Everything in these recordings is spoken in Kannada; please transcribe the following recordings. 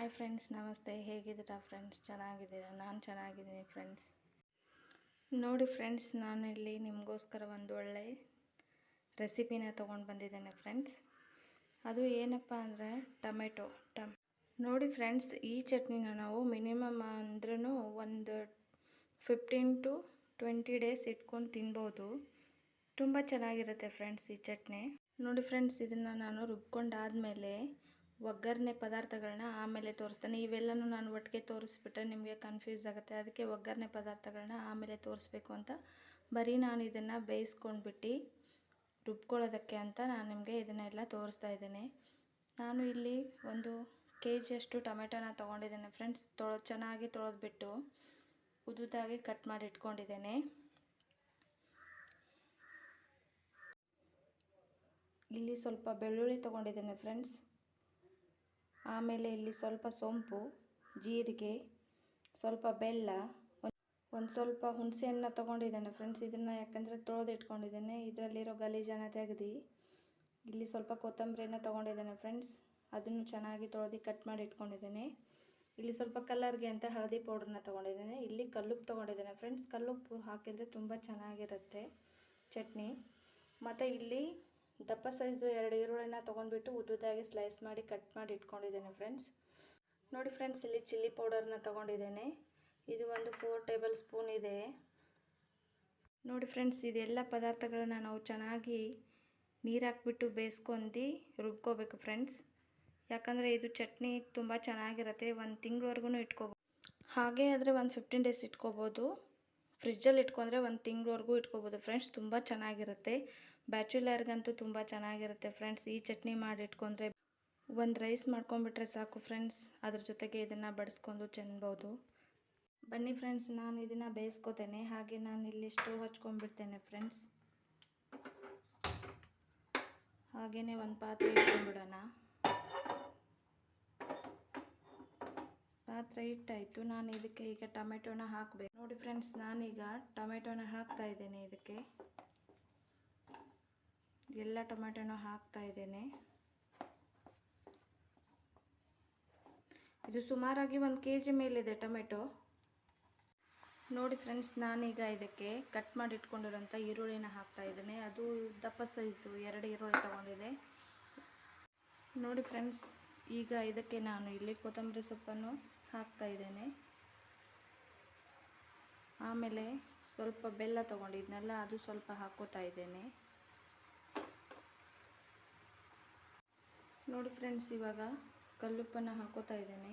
ಹಾಯ್ ಫ್ರೆಂಡ್ಸ್ ನಮಸ್ತೆ. ಹೇಗಿದ್ದೀರಾ ಫ್ರೆಂಡ್ಸ್ ಚೆನ್ನಾಗಿದ್ದೀರಾ? ನಾನು ಚೆನ್ನಾಗಿದ್ದೀನಿ ಫ್ರೆಂಡ್ಸ್ ನೋಡಿ ಫ್ರೆಂಡ್ಸ್ ನಾನಿಲ್ಲಿ ನಿಮಗೋಸ್ಕರ ಒಂದು ಒಳ್ಳೆ ರೆಸಿಪಿನ ತೊಗೊಂಡು ಬಂದಿದ್ದೇನೆ ಫ್ರೆಂಡ್ಸ್ ಅದು ಏನಪ್ಪ ಅಂದರೆ ಟೊಮೆಟೊ. ಟಮ್, ನೋಡಿ ಫ್ರೆಂಡ್ಸ್ ಈ ಚಟ್ನಿನ ನಾವು ಮಿನಿಮಮ್ ಅಂದ್ರೂ ಒಂದು ಫಿಫ್ಟೀನ್ ಟು ಟ್ವೆಂಟಿ ಡೇಸ್ ಇಟ್ಕೊಂಡು ತಿನ್ಬೋದು. ತುಂಬ ಚೆನ್ನಾಗಿರುತ್ತೆ ಫ್ರೆಂಡ್ಸ್ ಈ ಚಟ್ನಿ. ನೋಡಿ ಫ್ರೆಂಡ್ಸ್ ಇದನ್ನು ನಾನು ರುಬ್ಕೊಂಡಾದಮೇಲೆ ಒಗ್ಗರಣೆ ಪದಾರ್ಥಗಳನ್ನ ಆಮೇಲೆ ತೋರಿಸ್ತೇನೆ. ಇವೆಲ್ಲನೂ ನಾನು ಒಟ್ಟಿಗೆ ತೋರಿಸ್ಬಿಟ್ರೆ ನಿಮಗೆ ಕನ್ಫ್ಯೂಸ್ ಆಗುತ್ತೆ. ಅದಕ್ಕೆ ಒಗ್ಗರಣೆ ಪದಾರ್ಥಗಳನ್ನ ಆಮೇಲೆ ತೋರಿಸ್ಬೇಕು ಅಂತ. ಬರೀ ನಾನು ಇದನ್ನು ಬೇಯಿಸ್ಕೊಂಡ್ಬಿಟ್ಟು ರುಬ್ಕೊಳ್ಳೋದಕ್ಕೆ ಅಂತ ನಾನು ನಿಮಗೆ ಇದನ್ನೆಲ್ಲ ತೋರಿಸ್ತಾ ಇದ್ದೇನೆ. ನಾನು ಇಲ್ಲಿ ಒಂದು ಕೆ ಜಿಯಷ್ಟು ಟೊಮೆಟೊನ ತೊಗೊಂಡಿದ್ದೇನೆ ಫ್ರೆಂಡ್ಸ್. ತೊಳೆ, ಚೆನ್ನಾಗಿ ತೊಳೆದ್ಬಿಟ್ಟು ಉದುದಾಗಿ ಕಟ್ ಮಾಡಿ ಇಟ್ಕೊಂಡಿದ್ದೇನೆ. ಇಲ್ಲಿ ಸ್ವಲ್ಪ ಬೆಳ್ಳುಳ್ಳಿ ತೊಗೊಂಡಿದ್ದೇನೆ ಫ್ರೆಂಡ್ಸ್. ಆಮೇಲೆ ಇಲ್ಲಿ ಸ್ವಲ್ಪ ಸೋಂಪು, ಜೀರಿಗೆ, ಸ್ವಲ್ಪ ಬೆಲ್ಲ, ಒಂದು ಸ್ವಲ್ಪ ಹುಣಸೆಹಣ್ಣ ತೊಗೊಂಡಿದ್ದೇನೆ ಫ್ರೆಂಡ್ಸ್ ಇದನ್ನು ಯಾಕಂದರೆ ತೊಳೆದು ಇಟ್ಕೊಂಡಿದ್ದೇನೆ ಇದರಲ್ಲಿರೋ ಗಲೀಜನ್ನು ತೆಗೆದು ಇಲ್ಲಿ ಸ್ವಲ್ಪ ಕೊತ್ತಂಬರಿನ ತೊಗೊಂಡಿದ್ದೇನೆ ಫ್ರೆಂಡ್ಸ್ ಅದನ್ನು ಚೆನ್ನಾಗಿ ತೊಳೆದು ಕಟ್ ಮಾಡಿ ಇಟ್ಕೊಂಡಿದ್ದೇನೆ. ಇಲ್ಲಿ ಸ್ವಲ್ಪ ಕಲರ್ಗೆ ಅಂತ ಹಳದಿ ಪೌಡ್ರನ್ನ ತೊಗೊಂಡಿದ್ದೇನೆ. ಇಲ್ಲಿ ಕಲ್ಲುಪ್ಪು ತೊಗೊಂಡಿದ್ದೇನೆ ಫ್ರೆಂಡ್ಸ್ ಕಲ್ಲುಪ್ಪು ಹಾಕಿದರೆ ತುಂಬ ಚೆನ್ನಾಗಿರುತ್ತೆ ಚಟ್ನಿ. ಮತ್ತು ಇಲ್ಲಿ ದಪ್ಪ ಸೈಜ್ದು ಎರಡು ಈರುಳ್ಳಿನ ತೊಗೊಂಡ್ಬಿಟ್ಟು ಉದ್ದುದಾಗಿ ಸ್ಲೈಸ್ ಮಾಡಿ ಕಟ್ ಮಾಡಿ ಇಟ್ಕೊಂಡಿದ್ದೇನೆ ಫ್ರೆಂಡ್ಸ್ ನೋಡಿ ಫ್ರೆಂಡ್ಸ್ ಇಲ್ಲಿ ಚಿಲ್ಲಿ ಪೌಡರ್ನ ತೊಗೊಂಡಿದ್ದೇನೆ. ಇದು ಒಂದು ಫೋರ್ ಟೇಬಲ್ ಸ್ಪೂನ್ ಇದೆ. ನೋಡಿ ಫ್ರೆಂಡ್ಸ್ ಇದೆಲ್ಲ ಪದಾರ್ಥಗಳನ್ನ ನಾವು ಚೆನ್ನಾಗಿ ನೀರು ಹಾಕ್ಬಿಟ್ಟು ಬೇಯಿಸ್ಕೊಂಡು ರುಬ್ಕೋಬೇಕು ಫ್ರೆಂಡ್ಸ್ ಯಾಕಂದರೆ ಇದು ಚಟ್ನಿ ತುಂಬ ಚೆನ್ನಾಗಿರುತ್ತೆ, ಒಂದು ತಿಂಗ್ಳವರೆಗೂ ಇಟ್ಕೋಬೋದು ಹಾಗೆ ಆದರೆ ಒಂದು ಫಿಫ್ಟೀನ್ ಡೇಸ್ ಇಟ್ಕೋಬೋದು. ಫ್ರಿಜ್ಜಲ್ಲಿ ಇಟ್ಕೊಂಡ್ರೆ ಒಂದು ತಿಂಗಳವರೆಗೂ ಇಟ್ಕೋಬೋದು ಫ್ರೆಂಡ್ಸ್ ತುಂಬ ಚೆನ್ನಾಗಿರುತ್ತೆ. ಬ್ಯಾಚುಲರ್ಗಂತೂ ತುಂಬ ಚೆನ್ನಾಗಿರುತ್ತೆ ಫ್ರೆಂಡ್ಸ್. ಈ ಚಟ್ನಿ ಮಾಡಿ ಇಟ್ಕೊಂಡ್ರೆ ಒಂದು ರೈಸ್ ಮಾಡ್ಕೊಂಡ್ಬಿಟ್ರೆ ಸಾಕು ಫ್ರೆಂಡ್ಸ್. ಅದ್ರ ಜೊತೆಗೆ ಇದನ್ನು ಬಡಿಸ್ಕೊಂಡು ಚೆನ್ಬೋದು ಬನ್ನಿ ಫ್ರೆಂಡ್ಸ್, ನಾನು ಇದನ್ನು ಬೇಯಿಸ್ಕೋತೇನೆ. ಹಾಗೆ ನಾನು ಇಲ್ಲಿ ಸ್ಟೋವ್ ಹಚ್ಕೊಂಡ್ಬಿಡ್ತೇನೆ ಫ್ರೆಂಡ್ಸ್. ಹಾಗೆಯೇ ಒಂದು ಪಾತ್ರೆ ಇಟ್ಕೊಂಡ್ಬಿಡೋಣ. ಪಾತ್ರೆ ಇಟ್ಟಾಯಿತು ನಾನು ಇದಕ್ಕೆ ಈಗ ಟೊಮೆಟೊನ ಹಾಕಬೇಕು. ನೋಡಿ ಫ್ರೆಂಡ್ಸ್, ನಾನೀಗ ಟೊಮೆಟೊನ ಹಾಕ್ತಾ ಇದ್ದೇನೆ ಇದಕ್ಕೆ. ಎಲ್ಲ ಟೊಮೆಟೋನೂ ಹಾಕ್ತಾ ಇದ್ದೇನೆ. ಇದು ಸುಮಾರಾಗಿ ಒಂದು ಕೆ ಜಿ ಮೇಲಿದೆ ಟೊಮೆಟೊ ನೋಡಿ ಫ್ರೆಂಡ್ಸ್, ನಾನೀಗ ಇದಕ್ಕೆ ಕಟ್ ಮಾಡಿ ಇಟ್ಕೊಂಡಿರೋಂಥ ಈರುಳ್ಳಿನ ಹಾಕ್ತಾ ಇದ್ದೇನೆ. ಅದು ದಪ್ಪ ಸೈಜ್ದು ಎರಡು ಈರುಳ್ಳಿ ತೊಗೊಂಡಿದೆ. ನೋಡಿ ಫ್ರೆಂಡ್ಸ್, ಈಗ ಇದಕ್ಕೆ ನಾನು ಇಲ್ಲಿ ಕೊತ್ತಂಬರಿ ಸೊಪ್ಪನ್ನು ಹಾಕ್ತಾ ಇದ್ದೇನೆ. ಆಮೇಲೆ ಸ್ವಲ್ಪ ಬೆಲ್ಲ ತೊಗೊಂಡಿದ್ನಲ್ಲ, ಅದು ಸ್ವಲ್ಪ ಹಾಕೋತಾ ಇದ್ದೇನೆ. ನೋಡಿ ಫ್ರೆಂಡ್ಸ್ ಇವಾಗ ಕಲ್ಲುಪ್ಪನ್ನು ಹಾಕೋತಾ ಇದ್ದೇನೆ.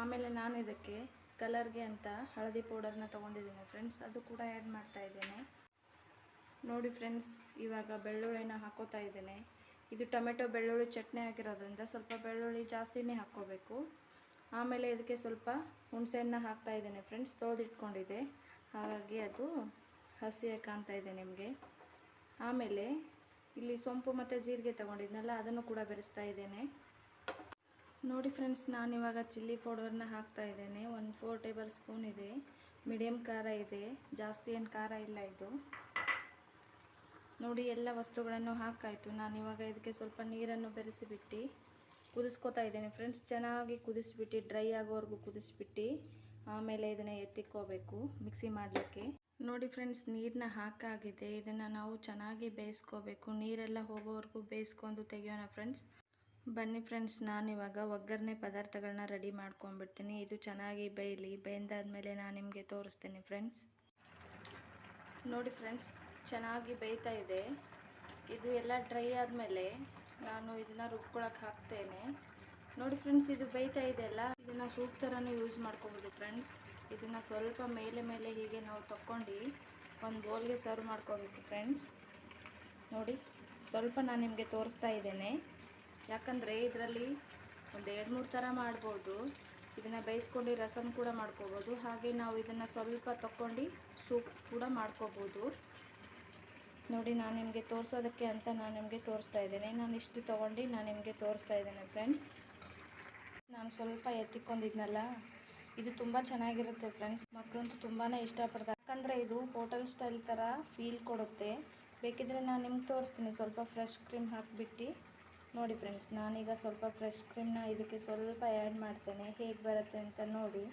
ಆಮೇಲೆ ನಾನು ಇದಕ್ಕೆ ಕಲರ್ಗೆ ಅಂತ ಹಳದಿ ಪೌಡರ್ನ ತೊಗೊಂಡಿದ್ದೀನಿ ಫ್ರೆಂಡ್ಸ್ ಅದು ಕೂಡ ಆ್ಯಡ್ ಮಾಡ್ತಾ ಇದ್ದೇನೆ. ನೋಡಿ ಫ್ರೆಂಡ್ಸ್ ಇವಾಗ ಬೆಳ್ಳುಳ್ಳಿನ ಹಾಕೋತಾ ಇದ್ದೇನೆ. ಇದು ಟೊಮೆಟೊ ಬೆಳ್ಳುಳ್ಳಿ ಚಟ್ನಿ ಆಗಿರೋದ್ರಿಂದ ಸ್ವಲ್ಪ ಬೆಳ್ಳುಳ್ಳಿ ಜಾಸ್ತಿನೇ ಹಾಕ್ಕೋಬೇಕು. ಆಮೇಲೆ ಇದಕ್ಕೆ ಸ್ವಲ್ಪ ಹುಣಸೆಹಣ್ಣ ಹಾಕ್ತಾ ಇದ್ದೇನೆ ಫ್ರೆಂಡ್ಸ್ ತೊಳೆದಿಟ್ಕೊಂಡಿದ್ದೆ. ಹಾಗಾಗಿ ಅದು ಹಸಿಯಾಗಿ ಕಾಣ್ತಾ ಇದೆ ನಿಮಗೆ. ಆಮೇಲೆ ಇಲ್ಲಿ ಸೊಂಪು ಮತ್ತು ಜೀರಿಗೆ ತೊಗೊಂಡಿದ್ನಲ್ಲ, ಅದನ್ನು ಕೂಡ ಬೆರೆಸ್ತಾ ಇದ್ದೇನೆ. ನೋಡಿ ಫ್ರೆಂಡ್ಸ್ ನಾನಿವಾಗ ಚಿಲ್ಲಿ ಪೌಡರ್ನ ಹಾಕ್ತಾ ಇದ್ದೇನೆ. ಒಂದು ಫೋರ್ ಟೇಬಲ್ ಸ್ಪೂನ್ ಇದೆ. ಮೀಡಿಯಮ್ ಖಾರ ಇದೆ. ಜಾಸ್ತಿ ಏನು ಖಾರ ಇಲ್ಲ ಇದು. ನೋಡಿ, ಎಲ್ಲ ವಸ್ತುಗಳನ್ನು ಹಾಕಾಯಿತು. ನಾನು ಇವಾಗ ಇದಕ್ಕೆ ಸ್ವಲ್ಪ ನೀರನ್ನು ಬೆರೆಸಿಬಿಟ್ಟು ಕುದಿಸ್ಕೊತಾ ಇದ್ದೇನೆ. ಫ್ರೆಂಡ್ಸ್, ಚೆನ್ನಾಗಿ ಕುದಿಸ್ಬಿಟ್ಟು ಡ್ರೈ ಆಗೋವರೆಗೂ ಕುದಿಸ್ಬಿಟ್ಟು ಆಮೇಲೆ ಇದನ್ನು ಎತ್ತಿಕ್ಕೋಬೇಕು, ಮಿಕ್ಸಿ ಮಾಡಲಿಕ್ಕೆ. ನೋಡಿ ಫ್ರೆಂಡ್ಸ್ ನೀರನ್ನ ಹಾಕಾಗಿದೆ. ಇದನ್ನು ನಾವು ಚೆನ್ನಾಗಿ ಬೇಯಿಸ್ಕೋಬೇಕು. ನೀರೆಲ್ಲ ಹೋಗೋವರೆಗೂ ಬೇಯಿಸ್ಕೊಂಡು ತೆಗಿಯೋಣ ಫ್ರೆಂಡ್ಸ್. ಬನ್ನಿ ಫ್ರೆಂಡ್ಸ್ ನಾನಿವಾಗ ಒಗ್ಗರಣೆ ಪದಾರ್ಥಗಳನ್ನ ರೆಡಿ ಮಾಡ್ಕೊಂಡ್ಬಿಡ್ತೀನಿ. ಇದು ಚೆನ್ನಾಗಿ ಬೇಯಲಿ. ಬೇಯ್ದಾದ್ಮೇಲೆ ನಾನು ನಿಮಗೆ ತೋರಿಸ್ತೀನಿ ಫ್ರೆಂಡ್ಸ್. ನೋಡಿ ಫ್ರೆಂಡ್ಸ್, ಚೆನ್ನಾಗಿ ಬೇಯ್ತಾ ಇದೆ. ಇದು ಎಲ್ಲ ಡ್ರೈ ಆದಮೇಲೆ ನಾನು ಇದನ್ನು ರುಬ್ಕೊಳಕ್ಕೆ ಹಾಕ್ತೇನೆ. ನೋಡಿ ಫ್ರೆಂಡ್ಸ್ ಇದು ಬೇಯ್ತಾ ಇದೆಯಲ್ಲ ಇದನ್ನು ಸೂಪ್ ಥರನೂ ಯೂಸ್ ಮಾಡ್ಕೋಬೋದು ಫ್ರೆಂಡ್ಸ್ ಇದನ್ನು ಸ್ವಲ್ಪ ಮೇಲೆ ಮೇಲೆ ಹೀಗೆ ನಾವು ತಕ್ಕೊಂಡು ಒಂದು ಬೌಲ್ಗೆ ಸರ್ವ್ ಮಾಡ್ಕೋಬೇಕು ಫ್ರೆಂಡ್ಸ್ ನೋಡಿ, ಸ್ವಲ್ಪ ನಾನು ನಿಮಗೆ ತೋರಿಸ್ತಾ ಇದ್ದೇನೆ. ಯಾಕಂದರೆ ಇದರಲ್ಲಿ ಒಂದು ಎರಡು ಮೂರು ಥರ ಮಾಡ್ಬೋದು. ಇದನ್ನು ಬೇಯಿಸ್ಕೊಂಡು ರಸಮ್ ಕೂಡ ಮಾಡ್ಕೋಬೋದು. ಹಾಗೆ ನಾವು ಇದನ್ನು ಸ್ವಲ್ಪ ತಕ್ಕೊಂಡು ಸೂಪ್ ಕೂಡ ಮಾಡ್ಕೋಬೋದು. ನೋಡಿ, ನಾನು ನಿಮಗೆ ತೋರಿಸೋದಕ್ಕೆ ಅಂತ ನಾನು ನಿಮಗೆ ತೋರಿಸ್ತಾ ಇದ್ದೇನೆ. ನಾನು ಇಷ್ಟು ತೊಗೊಂಡು ನಾನು ನಿಮಗೆ ತೋರಿಸ್ತಾ ಇದ್ದೇನೆ ಫ್ರೆಂಡ್ಸ್ ನಾನು ಸ್ವಲ್ಪ ಎತ್ತಿಕೊಂಡಿದ್ನಲ್ಲ, ಇದು ತುಂಬ ಚೆನ್ನಾಗಿರುತ್ತೆ ಫ್ರೆಂಡ್ಸ್ ಮಕ್ಕಳಂತೂ ತುಂಬಾ ಇಷ್ಟಪಡ್ತಾರೆ. ಯಾಕಂದರೆ ಇದು ಹೋಟೆಲ್ ಸ್ಟೈಲ್ ಥರ ಫೀಲ್ ಕೊಡುತ್ತೆ. ಬೇಕಿದ್ರೆ ನಾನು ನಿಮ್ಗೆ ತೋರಿಸ್ತೀನಿ. ಸ್ವಲ್ಪ ಫ್ರೆಶ್ ಕ್ರೀಮ್ ಹಾಕಿಬಿಟ್ಟು. ನೋಡಿ ಫ್ರೆಂಡ್ಸ್ ನಾನೀಗ ಸ್ವಲ್ಪ ಫ್ರೆಶ್ ಕ್ರೀಮ್ನ ಇದಕ್ಕೆ ಸ್ವಲ್ಪ ಆ್ಯಡ್ ಮಾಡ್ತೇನೆ. ಹೇಗೆ ಬರುತ್ತೆ ಅಂತ ನೋಡಿ.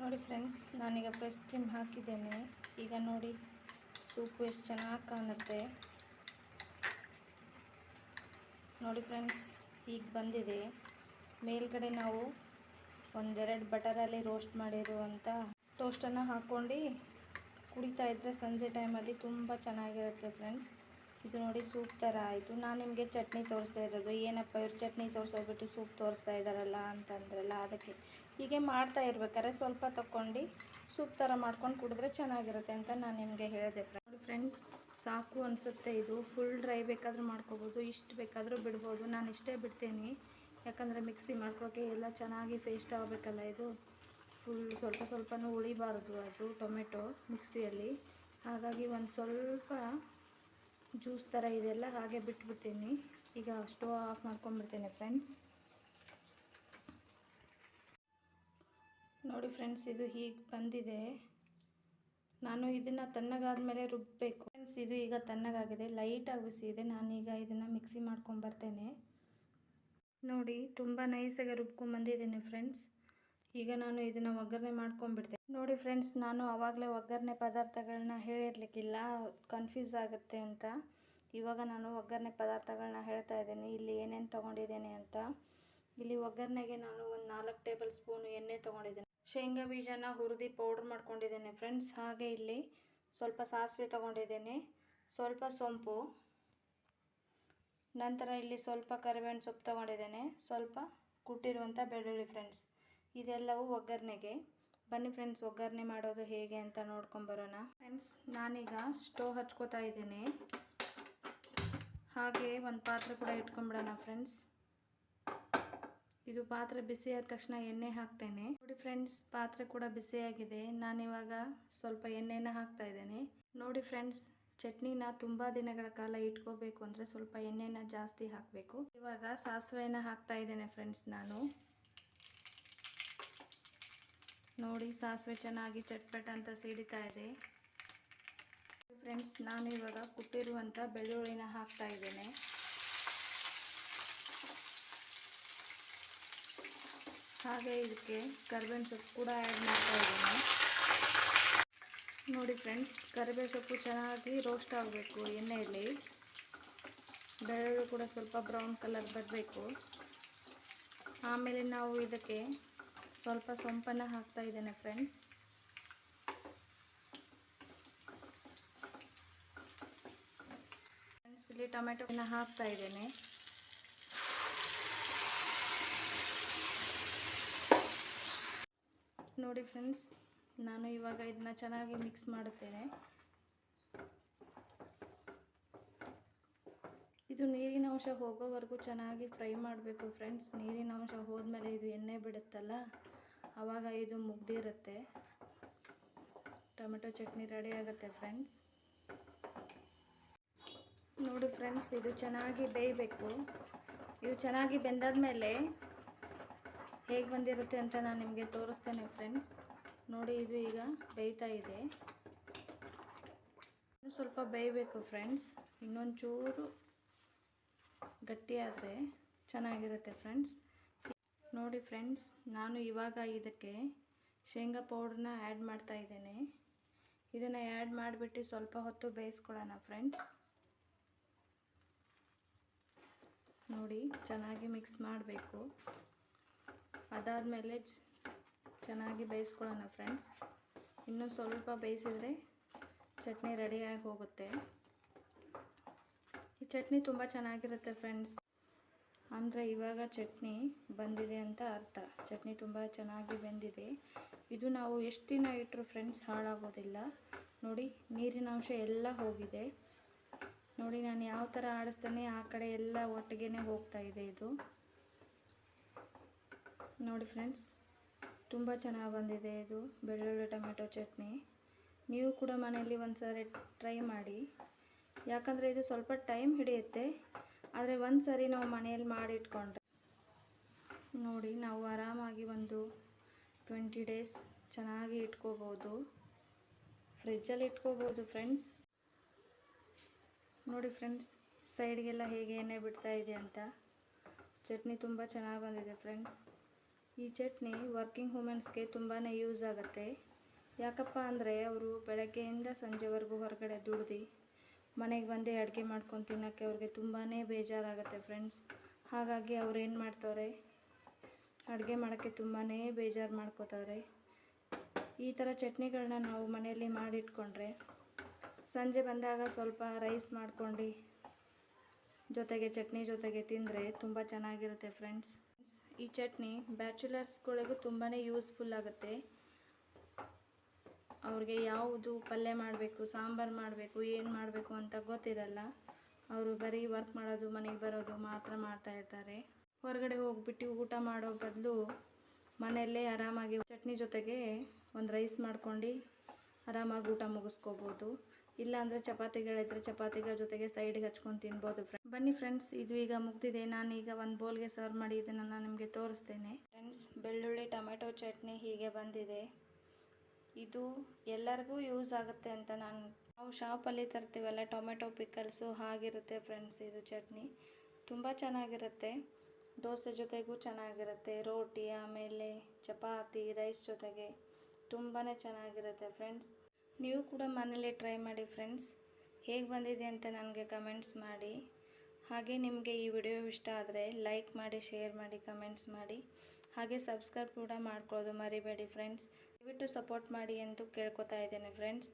ನೋಡಿ ಫ್ರೆಂಡ್ಸ್ ನಾನೀಗ ಫ್ರೆಶ್ ಕ್ರೀಮ್ ಹಾಕಿದ್ದೇನೆ. ಈಗ ನೋಡಿ ಸೂಪು ಎಷ್ಟು ಚೆನ್ನಾಗಿ ಕಾಣುತ್ತೆ. ನೋಡಿ ಫ್ರೆಂಡ್ಸ್ ಈಗ ಬಂದಿದೆ. ಮೇಲ್ಗಡೆ ನಾವು ಒಂದೆರಡು ಬಟರಲ್ಲಿ ರೋಸ್ಟ್ ಮಾಡಿರುವಂಥ ಟೋಸ್ಟನ್ನು ಹಾಕ್ಕೊಂಡು ಕುಡಿತಾ ಇದ್ದರೆ ಸಂಜೆ ಟೈಮಲ್ಲಿ ತುಂಬ ಚೆನ್ನಾಗಿರುತ್ತೆ ಫ್ರೆಂಡ್ಸ್. ಇದು ನೋಡಿ ಸೂಪ್ ಥರ ಆಯಿತು. ನಾನು ನಿಮಗೆ ಚಟ್ನಿ ತೋರಿಸ್ತಾ ಇರೋದು. ಏನಪ್ಪ ಇವ್ರು ಚಟ್ನಿ ತೋರಿಸೋಗ್ಬಿಟ್ಟು ಸೂಪ್ ತೋರಿಸ್ತಾ ಇದ್ದಾರಲ್ಲ ಅಂತಂದ್ರಲ್ಲ ಅದಕ್ಕೆ. ಹೀಗೆ ಮಾಡ್ತಾ ಇರ್ಬೇಕಾದ್ರೆ ಸ್ವಲ್ಪ ತಕ್ಕೊಂಡು ಸೂಪ್ ಥರ ಮಾಡ್ಕೊಂಡು ಕುಡಿದ್ರೆ ಚೆನ್ನಾಗಿರುತ್ತೆ ಅಂತ ನಾನು ನಿಮಗೆ ಹೇಳಿದೆ ನೋಡಿ ಫ್ರೆಂಡ್ಸ್, ಸಾಕು ಅನಿಸುತ್ತೆ ಇದು. ಫುಲ್ ಡ್ರೈ ಬೇಕಾದರೂ ಮಾಡ್ಕೋಬೋದು, ಇಷ್ಟು ಬೇಕಾದರೂ ಬಿಡ್ಬೋದು. ನಾನು ಇಷ್ಟೇ ಬಿಡ್ತೀನಿ. ಯಾಕಂದರೆ ಮಿಕ್ಸಿ ಮಾಡ್ಕೋಕೆ ಎಲ್ಲ ಚೆನ್ನಾಗಿ ಪೇಸ್ಟ್ ಆಗಬೇಕಲ್ಲ ಇದು. ಫುಲ್ ಸ್ವಲ್ಪ ಸ್ವಲ್ಪನೂ ಉಳಿಬಾರದು ಅದು ಟೊಮೆಟೊ ಮಿಕ್ಸಿಯಲ್ಲಿ ಹಾಗಾಗಿ ಒಂದು ಸ್ವಲ್ಪ ಜ್ಯೂಸ್ ಥರ ಇದೆಲ್ಲ ಹಾಗೆ ಬಿಟ್ಬಿಡ್ತೀನಿ. ಈಗ ಸ್ಟವ್ ಆಫ್ ಮಾಡ್ಕೊಂಡ್ಬಿಡ್ತೀನಿ ಫ್ರೆಂಡ್ಸ್ ನೋಡಿ ಫ್ರೆಂಡ್ಸ್ ಇದು ಹೀಗೆ ಬಂದಿದೆ. ನಾನು ಇದನ್ನು ತಣ್ಣಗಾದ್ಮೇಲೆ ರುಬ್ಬಬೇಕು ಫ್ರೆಂಡ್ಸ್ ಇದು ಈಗ ತಣ್ಣಗಾಗಿದೆ. ಲೈಟಾಗಿ ಬಿಸಿ ಇದೆ. ನಾನೀಗ ಇದನ್ನು ಮಿಕ್ಸಿ ಮಾಡ್ಕೊಂಬರ್ತೇನೆ ನೋಡಿ, ತುಂಬ ನೈಸಾಗಿ ರುಬ್ಕೊಂಬಂದಿದ್ದೇನೆ ಫ್ರೆಂಡ್ಸ್ ಈಗ ನಾನು ಇದನ್ನು ಒಗ್ಗರಣೆ ಮಾಡ್ಕೊಂಡ್ಬಿಡ್ತೇನೆ ನೋಡಿ ಫ್ರೆಂಡ್ಸ್ ನಾನು ಆವಾಗಲೇ ಒಗ್ಗರಣೆ ಪದಾರ್ಥಗಳನ್ನ ಹೇಳಿರ್ಲಿಕ್ಕಿಲ್ಲ. ಕನ್ಫ್ಯೂಸ್ ಆಗುತ್ತೆ ಅಂತ. ಇವಾಗ ನಾನು ಒಗ್ಗರಣೆ ಪದಾರ್ಥಗಳನ್ನ ಹೇಳ್ತಾ ಇದ್ದೀನಿ. ಇಲ್ಲಿ ಏನೇನು ತೊಗೊಂಡಿದ್ದೇನೆ ಅಂತ. ಇಲ್ಲಿ ಒಗ್ಗರಣೆಗೆ ನಾನು ಒಂದು ನಾಲ್ಕು ಟೇಬಲ್ ಸ್ಪೂನು ಎಣ್ಣೆ ತೊಗೊಂಡಿದ್ದೇನೆ. ಶೇಂಗಾ ಬೀಜನ ಹುರಿದು ಪೌಡ್ರ್ ಮಾಡ್ಕೊಂಡಿದ್ದೇನೆ ಫ್ರೆಂಡ್ಸ್ ಹಾಗೆ ಇಲ್ಲಿ ಸ್ವಲ್ಪ ಸಾಸಿವೆ ತೊಗೊಂಡಿದ್ದೇನೆ. ಸ್ವಲ್ಪ ಸೊಂಪು. ನಂತರ ಇಲ್ಲಿ ಸ್ವಲ್ಪ ಕರಿಬೇವಿನ ಸೊಪ್ಪು ತೊಗೊಂಡಿದ್ದೇನೆ. ಸ್ವಲ್ಪ ಕುಟ್ಟಿರುವಂಥ ಬೆಳ್ಳುಳ್ಳಿ ಫ್ರೆಂಡ್ಸ್ ಇದೆಲ್ಲವೂ ಒಗ್ಗರಣೆಗೆ. ಬನ್ನಿ ಫ್ರೆಂಡ್ಸ್ ಒಗ್ಗರಣೆ ಮಾಡೋದು ಹೇಗೆ ಅಂತ ನೋಡ್ಕೊಂಬರೋಣ ಫ್ರೆಂಡ್ಸ್ ನಾನೀಗ ಸ್ಟೋವ್ ಹಚ್ಕೋತಾ ಇದ್ದೀನಿ. ಹಾಗೆ ಒಂದು ಪಾತ್ರೆ ಕೂಡ ಇಟ್ಕೊಂಬಿಡೋಣ ಫ್ರೆಂಡ್ಸ್ ಇದು ಪಾತ್ರೆ ಬಿಸಿ ಆದ ತಕ್ಷಣ ಎಣ್ಣೆ ಹಾಕ್ತೇನೆ. ನೋಡಿ ಫ್ರೆಂಡ್ಸ್ ಪಾತ್ರೆ ಕೂಡ ಬಿಸಿಯಾಗಿದೆ. ನಾನಿವಾಗ ಸ್ವಲ್ಪ ಎಣ್ಣೆನ ಹಾಕ್ತಾ ಇದ್ದೇನೆ. ನೋಡಿ ಫ್ರೆಂಡ್ಸ್ ಚಟ್ನಿನ ತುಂಬ ದಿನಗಳ ಕಾಲ ಇಟ್ಕೋಬೇಕು ಅಂದರೆ ಸ್ವಲ್ಪ ಎಣ್ಣೆನ ಜಾಸ್ತಿ ಹಾಕಬೇಕು. ಇವಾಗ ಸಾಸಿವೆನ ಹಾಕ್ತಾ ಇದ್ದೇನೆ ಫ್ರೆಂಡ್ಸ್ ನಾನು. ನೋಡಿ ಸಾಸಿವೆ ಚೆನ್ನಾಗಿ ಚಟ್ಪಟ್ ಅಂತ ಸಿಡಿತಾ ಇದೆ. ಫ್ರೆಂಡ್ಸ್ ನಾನು ಇವಾಗ ಕುಟ್ಟಿರುವಂಥ ಬೆಳ್ಳುಳ್ಳಿನ ಹಾಕ್ತಾ ಇದ್ದೇನೆ. ಹಾಗೆ ಇದಕ್ಕೆ ಕರಿಬೇವಿನ ಸೊಪ್ಪು ಕೂಡ ಆ್ಯಡ್ ಮಾಡ್ತಾ ಇದ್ದೀನಿ. ನೋಡಿ ಫ್ರೆಂಡ್ಸ್ ಕರಿಬೇವು ಸೊಪ್ಪು ಚೆನ್ನಾಗಿ ರೋಸ್ಟ್ ಆಗಬೇಕು ಎಣ್ಣೆಯಲ್ಲಿ. ಬೆಳ್ಳುಳ್ಳಿ ಕೂಡ ಸ್ವಲ್ಪ ಬ್ರೌನ್ ಕಲರ್ ಬರಬೇಕು. ಆಮೇಲೆ ನಾವು ಇದಕ್ಕೆ ಸ್ವಲ್ಪ ಸೊಂಪನ್ನು ಹಾಕ್ತಾ ಇದ್ದೇನೆ ಫ್ರೆಂಡ್ಸ್ ಫ್ರೆಂಡ್ಸ್ ಇಲ್ಲಿ ಟೊಮೆಟೊನ ಹಾಕ್ತಾ ಇದ್ದೇನೆ. ನೋಡಿ ಫ್ರೆಂಡ್ಸ್, ನಾನು ಇವಾಗ ಇದನ್ನ ಚೆನ್ನಾಗಿ ಮಿಕ್ಸ್ ಮಾಡುತ್ತೇನೆ. ಇದು ನೀರಿನ ಅಂಶ ಹೋಗೋವರೆಗೂ ಚೆನ್ನಾಗಿ ಫ್ರೈ ಮಾಡಬೇಕು ಫ್ರೆಂಡ್ಸ್ ನೀರಿನ ಅಂಶ ಹೋದ್ಮೇಲೆ ಇದು ಎಣ್ಣೆ ಬಿಡುತ್ತಲ್ಲ ಆವಾಗ ಇದು ಮುಗ್ದಿರುತ್ತೆ. ಟೊಮೆಟೊ ಚಟ್ನಿ ರೆಡಿ ಆಗುತ್ತೆ ಫ್ರೆಂಡ್ಸ್ ನೋಡಿ ಫ್ರೆಂಡ್ಸ್ ಇದು ಚೆನ್ನಾಗಿ ಬೇಯಬೇಕು. ಇದು ಚೆನ್ನಾಗಿ ಬೆಂದಾದ್ಮೇಲೆ ಹೇಗೆ ಬಂದಿರುತ್ತೆ ಅಂತ ನಾನು ನಿಮಗೆ ತೋರಿಸ್ತೇನೆ ಫ್ರೆಂಡ್ಸ್ ನೋಡಿ ಇದು ಈಗ ಬೇಯ್ತಾ ಇದೆ. ಇನ್ನು ಸ್ವಲ್ಪ ಬೇಯಬೇಕು ಫ್ರೆಂಡ್ಸ್ ಇನ್ನೊಂಚೂರು ಗಟ್ಟಿಯಾದರೆ ಚೆನ್ನಾಗಿರುತ್ತೆ ಫ್ರೆಂಡ್ಸ್ ನೋಡಿ ಫ್ರೆಂಡ್ಸ್ ನಾನು ಇವಾಗ ಇದಕ್ಕೆ ಶೇಂಗಾ ಪೌಡ್ರನ್ನ ಆ್ಯಡ್ ಮಾಡ್ತಾ ಇದ್ದೇನೆ. ಇದನ್ನು ಆ್ಯಡ್ ಮಾಡಿಬಿಟ್ಟು ಸ್ವಲ್ಪ ಹೊತ್ತು ಬೇಯಿಸ್ಕೊಳ್ಳೋಣ ಫ್ರೆಂಡ್ಸ್ ನೋಡಿ, ಚೆನ್ನಾಗಿ ಮಿಕ್ಸ್ ಮಾಡಬೇಕು. ಅದಾದಮೇಲೆ ಚೆನ್ನಾಗಿ ಬೇಯಿಸ್ಕೊಳ್ಳೋಣ ಫ್ರೆಂಡ್ಸ್. ಇನ್ನೂ ಸ್ವಲ್ಪ ಬೇಯಿಸಿದರೆ ಚಟ್ನಿ ರೆಡಿಯಾಗಿ ಹೋಗುತ್ತೆ. ಈ ಚಟ್ನಿ ತುಂಬ ಚೆನ್ನಾಗಿರುತ್ತೆ ಫ್ರೆಂಡ್ಸ್. ಅಂದರೆ ಇವಾಗ ಚಟ್ನಿ ಬಂದಿದೆ ಅಂತ ಅರ್ಥ. ಚಟ್ನಿ ತುಂಬ ಚೆನ್ನಾಗಿ ಬೆಂದಿದೆ. ಇದು ನಾವು ಎಷ್ಟು ದಿನ ಇಟ್ಟರು ಫ್ರೆಂಡ್ಸ್ ಹಾಳಾಗೋದಿಲ್ಲ. ನೋಡಿ, ನೀರಿನ ಅಂಶ ಎಲ್ಲ ಹೋಗಿದೆ. ನೋಡಿ, ನಾನು ಯಾವ ಥರ ಆಡಿಸ್ತೇನೆ, ಆ ಕಡೆ ಎಲ್ಲ ಒಟ್ಟಿಗೆ ಹೋಗ್ತಾ ಇದೆ ಇದು. ನೋಡಿ ಫ್ರೆಂಡ್ಸ್, ತುಂಬ ಚೆನ್ನಾಗಿ ಬಂದಿದೆ ಇದು ಬೆಳ್ಳುಳ್ಳಿ ಟೊಮೆಟೊ ಚಟ್ನಿ. ನೀವು ಕೂಡ ಮನೆಯಲ್ಲಿ ಒಂದು ಸಾರಿ ಟ್ರೈ ಮಾಡಿ. ಯಾಕಂದರೆ ಇದು ಸ್ವಲ್ಪ ಟೈಮ್ ಹಿಡಿಯುತ್ತೆ, ಆದರೆ ಒಂದು ಸಾರಿ ನಾವು ಮನೆಯಲ್ಲಿ ಮಾಡಿಟ್ಕೊಂಡ್ರೆ ನೋಡಿ, ನಾವು ಆರಾಮಾಗಿ ಒಂದು ಟ್ವೆಂಟಿ ಡೇಸ್ ಚೆನ್ನಾಗಿ ಇಟ್ಕೋಬೋದು. ಫ್ರಿಜ್ಜಲ್ಲಿ ಇಟ್ಕೋಬೋದು ಫ್ರೆಂಡ್ಸ್. ನೋಡಿ ಫ್ರೆಂಡ್ಸ್, ಸೈಡ್ಗೆಲ್ಲ ಹೇಗೆ ಎಣ್ಣೆ ಬಿಡ್ತಾ ಇದೆ ಅಂತ. ಚಟ್ನಿ ತುಂಬ ಚೆನ್ನಾಗಿ ಬಂದಿದೆ ಫ್ರೆಂಡ್ಸ್. ಈ ಚಟ್ನಿ ವರ್ಕಿಂಗ್ ವುಮೆನ್ಸ್ಗೆ ತುಂಬಾ ಯೂಸ್ ಆಗುತ್ತೆ. ಯಾಕಪ್ಪ ಅಂದರೆ ಅವರು ಬೆಳಗ್ಗೆಯಿಂದ ಸಂಜೆವರೆಗೂ ಹೊರಗಡೆ ದುಡ್ದು ಮನೆಗೆ ಬಂದೇ ಅಡುಗೆ ಮಾಡ್ಕೊಂಡು ತಿನ್ನೋಕ್ಕೆ ಅವ್ರಿಗೆ ತುಂಬಾ ಬೇಜಾರಾಗುತ್ತೆ ಫ್ರೆಂಡ್ಸ್. ಹಾಗಾಗಿ ಅವ್ರು ಏನು ಮಾಡ್ತವ್ರೆ? ಅಡುಗೆ ಮಾಡೋಕ್ಕೆ ತುಂಬಾ ಬೇಜಾರು ಮಾಡ್ಕೋತವ್ರೆ. ಈ ಥರ ಚಟ್ನಿಗಳನ್ನ ನಾವು ಮನೆಯಲ್ಲಿ ಮಾಡಿಟ್ಕೊಂಡ್ರೆ ಸಂಜೆ ಬಂದಾಗ ಸ್ವಲ್ಪ ರೈಸ್ ಮಾಡ್ಕೊಂಡು ಜೊತೆಗೆ ಚಟ್ನಿ ಜೊತೆಗೆ ತಿಂದರೆ ತುಂಬ ಚೆನ್ನಾಗಿರುತ್ತೆ ಫ್ರೆಂಡ್ಸ್. ಈ ಚಟ್ನಿ ಬ್ಯಾಚುಲರ್ಸ್ಗಳಿಗೂ ತುಂಬಾ ಯೂಸ್ಫುಲ್ ಆಗುತ್ತೆ. ಅವ್ರಿಗೆ ಯಾವುದು ಪಲ್ಯ ಮಾಡಬೇಕು, ಸಾಂಬಾರು ಮಾಡಬೇಕು, ಏನು ಮಾಡಬೇಕು ಅಂತ ಗೊತ್ತಿರಲ್ಲ. ಅವರು ಬರೀ ವರ್ಕ್ ಮಾಡೋದು, ಮನೆಗೆ ಬರೋದು ಮಾತ್ರ ಮಾಡ್ತಾ ಇರ್ತಾರೆ. ಹೊರಗಡೆ ಹೋಗ್ಬಿಟ್ಟು ಊಟ ಮಾಡೋ ಬದಲು ಮನೆಯಲ್ಲೇ ಆರಾಮಾಗಿ ಚಟ್ನಿ ಜೊತೆಗೆ ಒಂದು ರೈಸ್ ಮಾಡ್ಕೊಂಡು ಆರಾಮಾಗಿ ಊಟ ಮುಗಿಸ್ಕೋಬೋದು. ಇಲ್ಲಾಂದರೆ ಚಪಾತಿಗಳಿದ್ರೆ ಚಪಾತಿಗಳ ಜೊತೆಗೆ ಸೈಡ್ಗೆ ಹಚ್ಕೊಂಡು ತಿನ್ಬೋದು ಬನ್ನಿ ಫ್ರೆಂಡ್ಸ್ ಇದು ಈಗ ಮುಗ್ದಿದೆ. ನಾನೀಗ ಒಂದು ಬೌಲ್ಗೆ ಸರ್ವ್ ಮಾಡಿ ಇದನ್ನು ನಾನು ನಿಮಗೆ ತೋರಿಸ್ತೇನೆ. ಫ್ರೆಂಡ್ಸ್ ಬೆಳ್ಳುಳ್ಳಿ, ಟೊಮೆಟೊ ಚಟ್ನಿ ಹೀಗೆ ಬಂದಿದೆ. ಇದು ಎಲ್ಲರಿಗೂ ಯೂಸ್ ಆಗುತ್ತೆ ಅಂತ ನಾನು ನಾವು ಶಾಪಲ್ಲಿ ತರ್ತೀವಲ್ಲ, ಟೊಮೆಟೊ ಪಿಕಲ್ಸು ಹಾಗಿರುತ್ತೆ ಫ್ರೆಂಡ್ಸ್ ಇದು ಚಟ್ನಿ. ತುಂಬ ಚೆನ್ನಾಗಿರುತ್ತೆ. ದೋಸೆ ಜೊತೆಗೂ ಚೆನ್ನಾಗಿರುತ್ತೆ. ರೋಟಿ, ಆಮೇಲೆ ಚಪಾತಿ ರೈಸ್ ಜೊತೆಗೆ ತುಂಬಾ ಚೆನ್ನಾಗಿರುತ್ತೆ ಫ್ರೆಂಡ್ಸ್ ನೀವು ಕೂಡ ಮನೇಲಿ ಟ್ರೈ ಮಾಡಿ ಫ್ರೆಂಡ್ಸ್ ಹೇಗೆ ಬಂದಿದೆ ಅಂತ ನನಗೆ ಕಮೆಂಟ್ಸ್ ಮಾಡಿ. ಹಾಗೆ ನಿಮಗೆ ಈ ವಿಡಿಯೋ ಇಷ್ಟ ಆದರೆ ಲೈಕ್ ಮಾಡಿ ಶೇರ್ ಮಾಡಿ ಕಮೆಂಟ್ಸ್ ಮಾಡಿ. ಹಾಗೆ ಸಬ್ಸ್ಕ್ರೈಬ್ ಕೂಡ ಮಾಡ್ಕೊಳ್ಳೋದು ಮರಿಬೇಡಿ ಫ್ರೆಂಡ್ಸ್ ದಯವಿಟ್ಟು ಸಪೋರ್ಟ್ ಮಾಡಿ ಎಂದು ಕೇಳ್ಕೊತಾ ಇದ್ದೇನೆ ಫ್ರೆಂಡ್ಸ್